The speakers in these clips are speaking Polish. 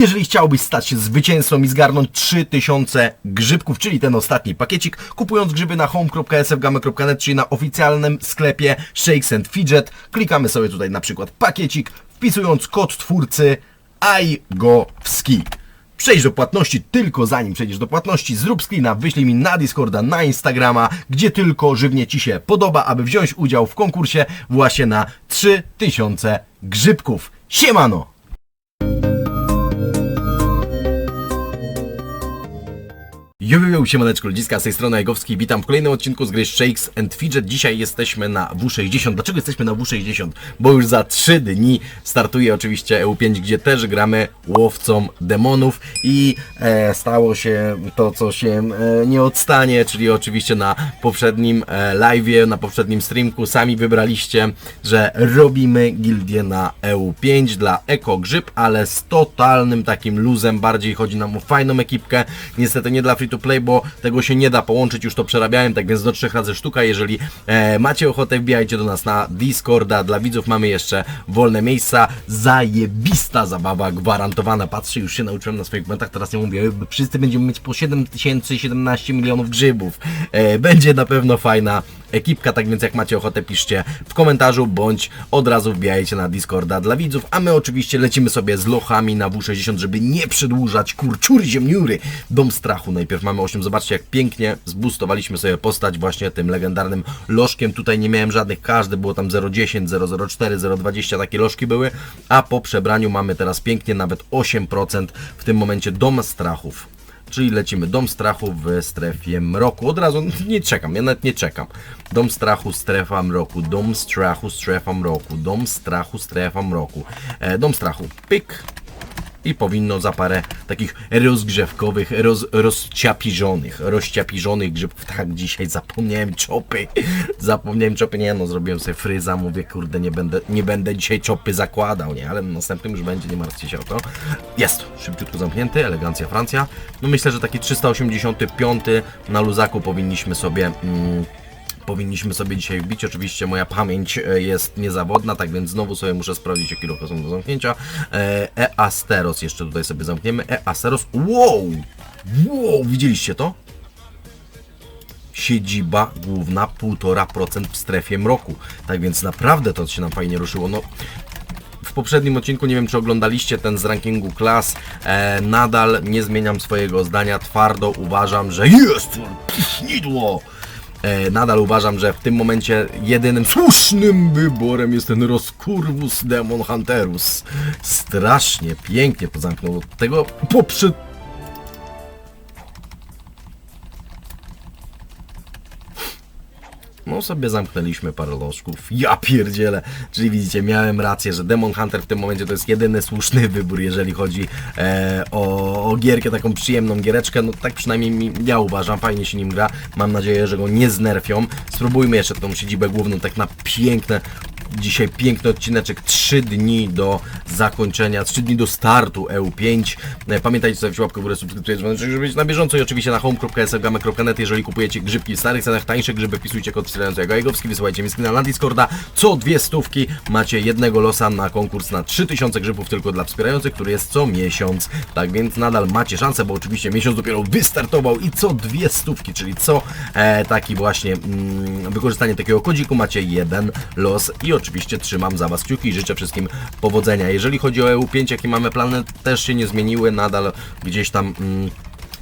Jeżeli chciałbyś stać się zwycięzcą i zgarnąć 3000 grzybków, czyli ten ostatni pakiecik, kupując grzyby na home.sfgamy.net, czyli na oficjalnym sklepie Shakes and Fidget, klikamy sobie tutaj na przykład pakiecik, wpisując kod twórcy AIGOWSKI. Przejdź do płatności, tylko zanim przejdziesz do płatności, zrób screena, wyślij mi na Discorda, na Instagrama, gdzie tylko żywnie Ci się podoba, aby wziąć udział w konkursie właśnie na 3000 grzybków. Siemano! Yo, siemaneczko ludziska, z tej strony Jagowski, witam w kolejnym odcinku z gry Shakes and Fidget. Dzisiaj jesteśmy na W60. Dlaczego jesteśmy na W60? Bo już za 3 dni startuje oczywiście EU5, gdzie też gramy łowcą demonów i e, stało się to, co się e, nie odstanie, czyli oczywiście na poprzednim e, live'ie, na poprzednim streamku sami wybraliście, że robimy gildię na EU5 dla Eko Grzyb, ale z totalnym takim luzem, bardziej chodzi nam o fajną ekipkę, niestety nie dla free to play, bo tego się nie da połączyć, już to przerabiałem, tak więc do trzech razy sztuka, jeżeli e, macie ochotę, wbijajcie do nas na Discorda, dla widzów mamy jeszcze wolne miejsca, zajebista zabawa, gwarantowana, patrzę, już się nauczyłem na swoich komentach, teraz nie mówię, wszyscy będziemy mieć po 7017 milionów grzybów, e, będzie na pewno fajna ekipka, tak więc jak macie ochotę, piszcie w komentarzu, bądź od razu wbijajcie na Discorda dla widzów, a my oczywiście lecimy sobie z lochami na W60, żeby nie przedłużać kurczury ziemniury. Dom strachu, najpierw. Mamy 8, zobaczcie jak pięknie zbustowaliśmy sobie postać właśnie tym legendarnym lożkiem, tutaj nie miałem żadnych, każdy było tam 0,10, 0,04, 0,20, takie lożki były, a po przebraniu mamy teraz pięknie nawet 8% w tym momencie. Dom strachów. Czyli lecimy Dom Strachu w strefie mroku. Od razu nie czekam, ja nawet nie czekam. Dom Strachu, strefa mroku. Dom Strachu, strefa mroku. Dom Strachu, strefa mroku. E, dom Strachu, pyk. I powinno za parę takich rozgrzewkowych, roz, rozciapizzonych, rozciapizzonych grzybków. Tak, dzisiaj zapomniałem czopy. Zapomniałem czopy, nie no, zrobiłem sobie fryza, mówię, kurde, nie będę, nie będę dzisiaj czopy zakładał, nie, ale następnym już będzie, nie martwcie się o to. Jest, szybciutko zamknięty, elegancja Francja. No myślę, że taki 385 na luzaku powinniśmy sobie... Mm, powinniśmy sobie dzisiaj wbić. Oczywiście moja pamięć e, jest niezawodna, tak więc znowu sobie muszę sprawdzić, jakie lochy są do zamknięcia. E, E-Asteros jeszcze tutaj sobie zamkniemy. E-Asteros, wow! Wow, widzieliście to? Siedziba główna 1,5% w strefie mroku. Tak więc naprawdę to się nam fajnie ruszyło. No, w poprzednim odcinku, nie wiem czy oglądaliście ten z rankingu klas, e, nadal nie zmieniam swojego zdania, twardo uważam, że jest nidło. E, nadal uważam, że w tym momencie jedynym słusznym wyborem jest ten Roskurvus Demon Hunterus. Strasznie pięknie to zamknął. Od tego poprzed... No sobie zamknęliśmy parę lożków. Ja pierdzielę. Czyli widzicie, miałem rację, że Demon Hunter w tym momencie to jest jedyny słuszny wybór, jeżeli chodzi e, o, o gierkę, taką przyjemną giereczkę. No tak przynajmniej mi, ja uważam, fajnie się nim gra. Mam nadzieję, że go nie znerfią. Spróbujmy jeszcze tą siedzibę główną, tak na piękne Dzisiaj piękny odcineczek, 3 dni do zakończenia, 3 dni do startu EU5. E, Pamiętajcie w łapkę w górę, subskrypcję, żeby być na bieżąco i oczywiście na home.sfgamy.net jeżeli kupujecie grzybki w starych cenach, tańsze grzyby, wpisujcie kod wspierający jako Jagowski, wysyłajcie mi screena na Discorda. Co dwie stówki macie jednego losa na konkurs na 3000 grzybów tylko dla wspierających, który jest co miesiąc. Tak więc nadal macie szansę, bo oczywiście miesiąc dopiero wystartował i co dwie stówki, czyli co e, taki właśnie mm, wykorzystanie takiego kodziku macie jeden los i oczywiście trzymam za Was kciuki i życzę wszystkim powodzenia. Jeżeli chodzi o EU5, jakie mamy plany, też się nie zmieniły, nadal gdzieś tam... Mm,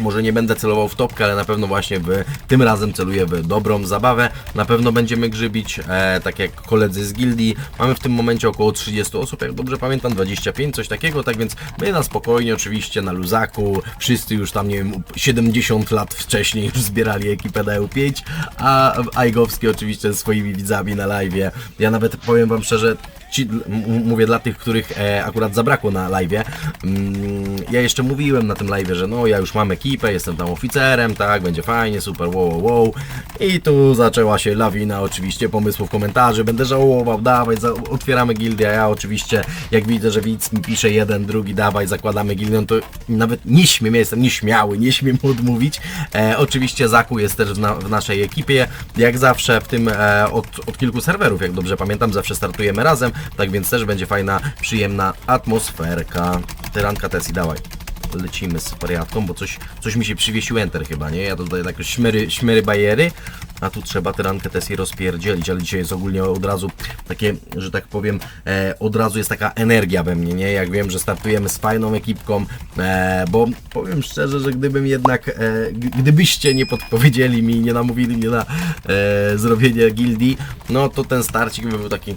może nie będę celował w topkę, ale na pewno właśnie w, tym razem celuję w dobrą zabawę. Na pewno będziemy grzybić, e, tak jak koledzy z gildii. Mamy w tym momencie około 30 osób, jak dobrze pamiętam, 25, coś takiego, tak więc my na spokojnie, oczywiście na luzaku. Wszyscy już tam, nie wiem, 70 lat wcześniej już zbierali ekipę na EU5, a Ajgowski oczywiście ze swoimi widzami na live. Ja nawet powiem Wam szczerze, ci, mówię dla tych, których e, akurat zabrakło na live. Mm, ja jeszcze mówiłem na tym live, że no ja już mam ekipę, jestem tam oficerem, tak, będzie fajnie, super, wow, wow. I tu zaczęła się lawina oczywiście pomysłów, komentarzy, będę żałował, dawaj, za, otwieramy gildię, ja oczywiście jak widzę, że widz mi pisze jeden, drugi, dawaj, zakładamy gildię, no to nawet nie śmiem, ja jestem nieśmiały, nie śmiem odmówić. E, oczywiście Zaku jest też w, na, w naszej ekipie, jak zawsze w tym e, od, od kilku serwerów, jak dobrze pamiętam, zawsze startujemy razem, tak więc też będzie fajna, przyjemna atmosferka. Tyranka Tessie, dawaj. Lecimy z wariatką, bo coś, coś mi się przywiesił Enter chyba, nie? Ja to tutaj takie szmery, szmery bajery, a tu trzeba tyrankę Tessie rozpierdzielić, ale dzisiaj jest ogólnie od razu takie, że tak powiem, e, od razu jest taka energia we mnie, nie? Jak wiem, że startujemy z fajną ekipką, e, bo powiem szczerze, że gdybym jednak, e, gdybyście nie podpowiedzieli mi, nie namówili mnie na e, zrobienie gildii, no to ten starcik by był taki,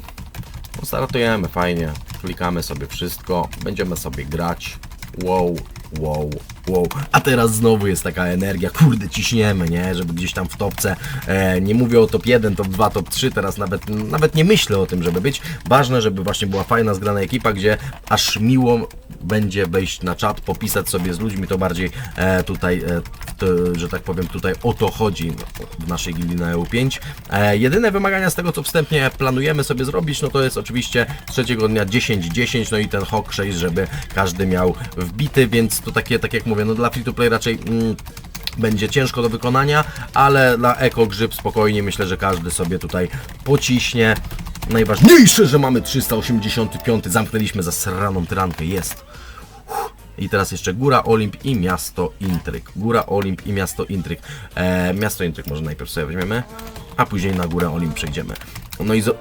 startujemy fajnie, klikamy sobie wszystko, będziemy sobie grać, wow, wow, wow. A teraz znowu jest taka energia, kurde, ciśniemy, nie? Żeby gdzieś tam w topce, e, nie mówię o top 1, top 2, top 3, teraz nawet, nawet nie myślę o tym, żeby być. Ważne, żeby właśnie była fajna, zgrana ekipa, gdzie aż miło będzie wejść na czat, popisać sobie z ludźmi, to bardziej e, tutaj, e, to, że tak powiem, tutaj o to chodzi w naszej gildii na EU5. E, jedyne wymagania z tego, co wstępnie planujemy sobie zrobić, no to jest oczywiście trzeciego dnia 10-10, no i ten Hawk 6, żeby każdy miał wbity, więc to takie, tak jak mówię, no dla free to play raczej... Mm, będzie ciężko do wykonania, ale dla Eko Grzyb spokojnie myślę, że każdy sobie tutaj pociśnie. Najważniejsze, że mamy 385, zamknęliśmy za sraną tyrankę, jest. I teraz jeszcze Góra Olimp i Miasto Intryk. Góra Olimp i Miasto Intryk. E, miasto Intryk może najpierw sobie weźmiemy, a później na Górę Olimp przejdziemy. No i zo...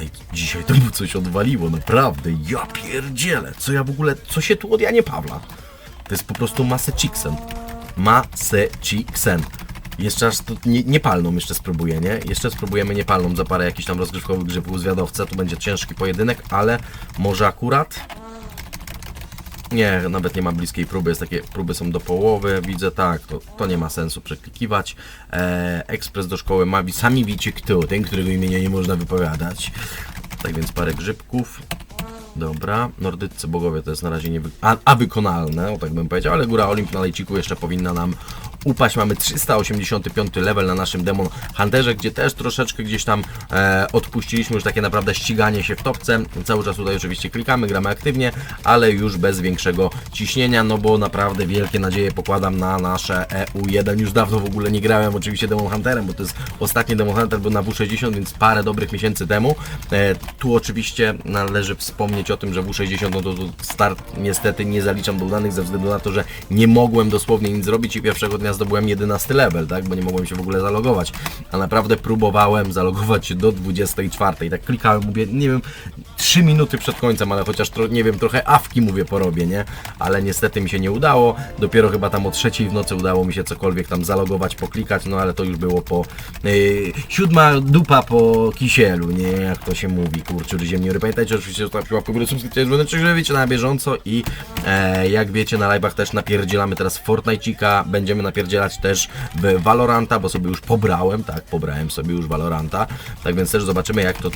Ej, dzisiaj to mu coś odwaliło, naprawdę. Ja pierdzielę. Co ja w ogóle, co się tu od Janie Pawla? To jest po prostu Masecziksen. Masecziksen. Jeszcze aż to nie, niepalną jeszcze spróbuję, nie? Jeszcze spróbujemy niepalną za parę jakichś tam rozgrywkowych grzybów zwiadowca. Tu będzie ciężki pojedynek, ale może akurat... Nie, nawet nie ma bliskiej próby, jest takie, próby są do połowy, widzę, tak, to, to nie ma sensu przeklikiwać. Eee, ekspres do szkoły Mavi, sami wiecie kto, ten, którego imienia nie można wypowiadać. Tak więc parę grzybków. Dobra, nordyccy bogowie to jest na razie nie a, a wykonalne, o tak bym powiedział, ale góra Olimp na lejciku jeszcze powinna nam upaść. Mamy 385 level na naszym Demon Hunterze, gdzie też troszeczkę gdzieś tam e, odpuściliśmy już takie naprawdę ściganie się w topce. Cały czas tutaj oczywiście klikamy, gramy aktywnie, ale już bez większego ciśnienia, no bo naprawdę wielkie nadzieje pokładam na nasze EU1. Już dawno w ogóle nie grałem oczywiście Demon Hunterem, bo to jest ostatni Demon Hunter był na W60, więc parę dobrych miesięcy temu. E, tu oczywiście należy wspomnieć o tym, że W60 no to, to start niestety nie zaliczam do udanych ze względu na to, że nie mogłem dosłownie nic zrobić i pierwszego dnia zdobyłem 11 level, tak, bo nie mogłem się w ogóle zalogować, a naprawdę próbowałem zalogować się do 24, tak klikałem, mówię, nie wiem, 3 minuty przed końcem, ale chociaż, nie wiem, trochę awki mówię porobię, nie, ale niestety mi się nie udało, dopiero chyba tam o trzeciej w nocy udało mi się cokolwiek tam zalogować, poklikać, no ale to już było po yy, siódma dupa po kisielu, nie, jak to się mówi, kurczę, ziemniory, pamiętajcie oczywiście, że zostawcie łapkę w górę, subskrypcję, dzwoneczek, żeby na bieżąco i e, jak wiecie na live'ach też napierdzielamy teraz Fortnite'ika, będziemy napierdzielać też w Valoranta, bo sobie już pobrałem, tak, pobrałem sobie już Valoranta, tak więc też zobaczymy jak to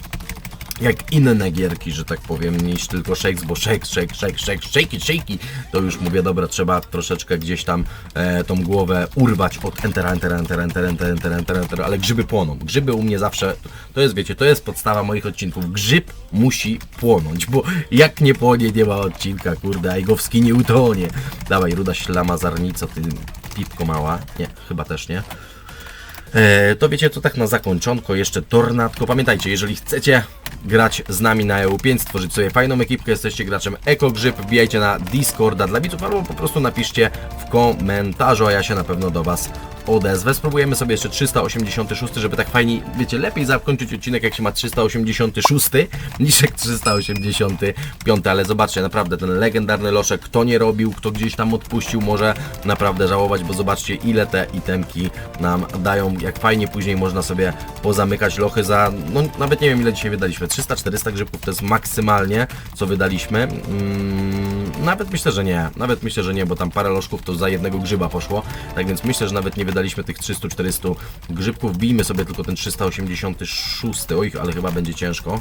jak inne gierki, że tak powiem, niż tylko shakes, bo shake, shake, shake, shake, shake, shake, to już mówię, dobra, trzeba troszeczkę gdzieś tam e, tą głowę urwać od entera, entera, entera, entera, entera, entera, entera, entera, ale grzyby płoną. Grzyby u mnie zawsze, to jest, wiecie, to jest podstawa moich odcinków. Grzyb musi płonąć, bo jak nie płonie, nie ma odcinka, kurde, Ajgowski nie utonie. Dawaj, ruda ślama zarnica, ty pipko mała. Nie, chyba też nie. E, to wiecie co, tak na zakończonko jeszcze Tornadko. Pamiętajcie, jeżeli chcecie grać z nami na EU5, stworzyć sobie fajną ekipkę, jesteście graczem EkoGrzyb, wbijajcie na Discorda dla widzów albo po prostu napiszcie w komentarzu, a ja się na pewno do Was odezwę. Spróbujemy sobie jeszcze 386, żeby tak fajnie, wiecie, lepiej zakończyć odcinek jak się ma 386 niż jak 385, ale zobaczcie, naprawdę ten legendarny loszek, kto nie robił, kto gdzieś tam odpuścił, może naprawdę żałować, bo zobaczcie ile te itemki nam dają, jak fajnie później można sobie pozamykać lochy za, no nawet nie wiem ile dzisiaj wydaliśmy, 300-400 grzybków to jest maksymalnie, co wydaliśmy. Mm, nawet myślę, że nie, nawet myślę, że nie, bo tam parę lożków to za jednego grzyba poszło, tak więc myślę, że nawet nie wydaliśmy tych 300-400 grzybków, bijmy sobie tylko ten 386, oj, ale chyba będzie ciężko.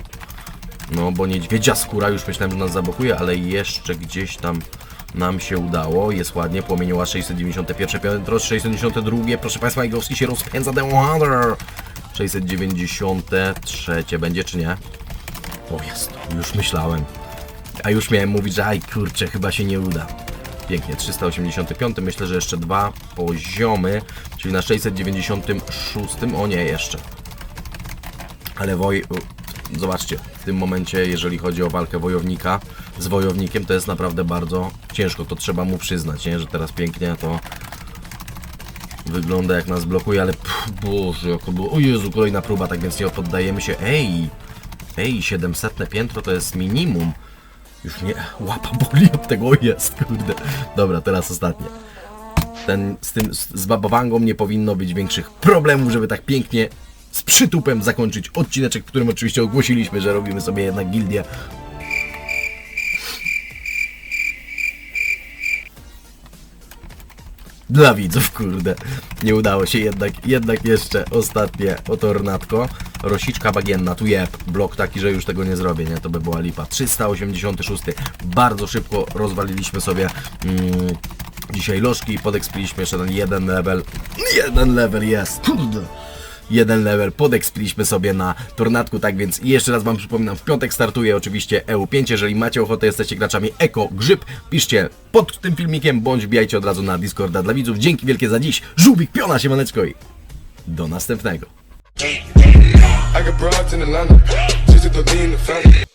No, bo niedźwiedzia skóra już myślałem, że nas zablokuje, ale jeszcze gdzieś tam nam się udało. Jest ładnie, płomienioła 691 piętro, 692, proszę Państwa, Igowski się rozpędza, Demon Hunter! 693 będzie, czy nie? O jest, już myślałem. A już miałem mówić, że aj kurczę, chyba się nie uda. Pięknie, 385, myślę, że jeszcze dwa poziomy, czyli na 696, o nie, jeszcze. Ale woj, zobaczcie, w tym momencie, jeżeli chodzi o walkę wojownika z wojownikiem, to jest naprawdę bardzo ciężko, to trzeba mu przyznać, nie? że teraz pięknie to wygląda jak nas blokuje, ale pff, boże, jako było, o Jezu, kolejna próba, tak więc nie poddajemy się, ej, ej, 700 piętro to jest minimum, już nie, łapa boli od tego, jest, kurde, dobra, teraz ostatnie ten, z tym, z, z babawangą nie powinno być większych problemów, żeby tak pięknie z przytupem zakończyć odcineczek, w którym oczywiście ogłosiliśmy, że robimy sobie jednak gildię. Dla widzów, kurde. Nie udało się jednak, jednak jeszcze ostatnie oto ornatko. Rosiczka bagienna, tu jeb. Blok taki, że już tego nie zrobię, nie? To by była lipa. 386. Bardzo szybko rozwaliliśmy sobie mm, dzisiaj lożki. Podekspiliśmy jeszcze ten jeden level. Jeden level jest, kurde jeden level, podekspiliśmy sobie na tornadku, tak więc jeszcze raz Wam przypominam, w piątek startuje oczywiście EU5, jeżeli macie ochotę, jesteście graczami Eko Grzyb, piszcie pod tym filmikiem, bądź wbijajcie od razu na Discorda dla widzów. Dzięki wielkie za dziś, żółwik, piona, siemaneczko i do następnego. I got broads in Atlanta, just to lean the family.